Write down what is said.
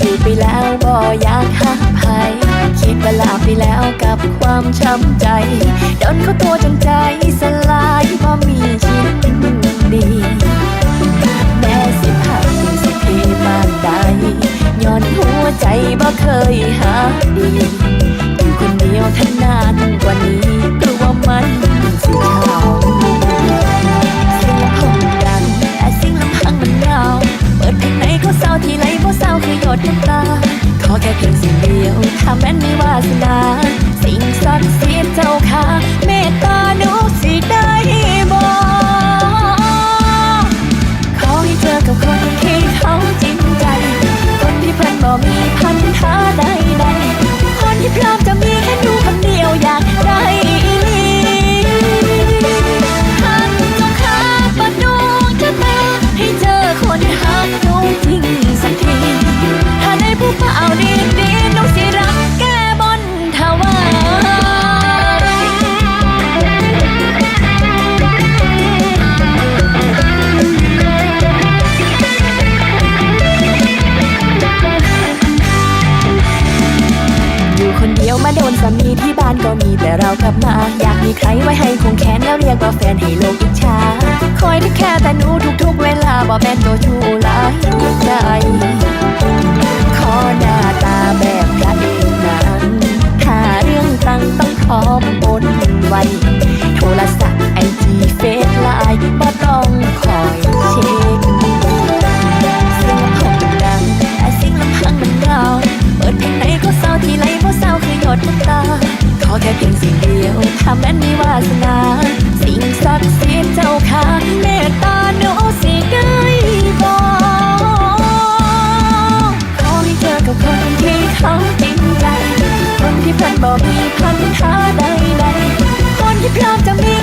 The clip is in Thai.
จืดไปแล้วบ่อยากหักใครคิดว่าลาไปแล้วกับความช้ำใจโดนเขาตัวจนใจสลายบ่มีชิ้นดีแม้สิพังสิเพมากใดย้อนหัวใจบ่เคยหาดีอยู่คนเดียวท่านนานกว่านี้กลัวมันสิ แค่เพียงสิ่งเดียวถ้าแม้นมีวาสนา สิ่งศักดิ์สิทธิ์เจ้าค่ะ ยู่คนเดียวมาโดนสามีที่บ้านก็มีแต่เรากลับมา อยากมีใครไว้ให้คงแขนแล้วเรียกว่าแฟนให้โลกอิจฉาคอยที่แค่แต่หนูทุกๆเวลาบอกแม่นตัวชูหลายใจขอหน้าตาแบบพระเอกหนังหาเรื่องตั้งต้องพร้อมบนไว้ คนที่เขาจริงใจ คนที่พลันบอกมีคำท้าใดๆคนที่พร้อมจะมี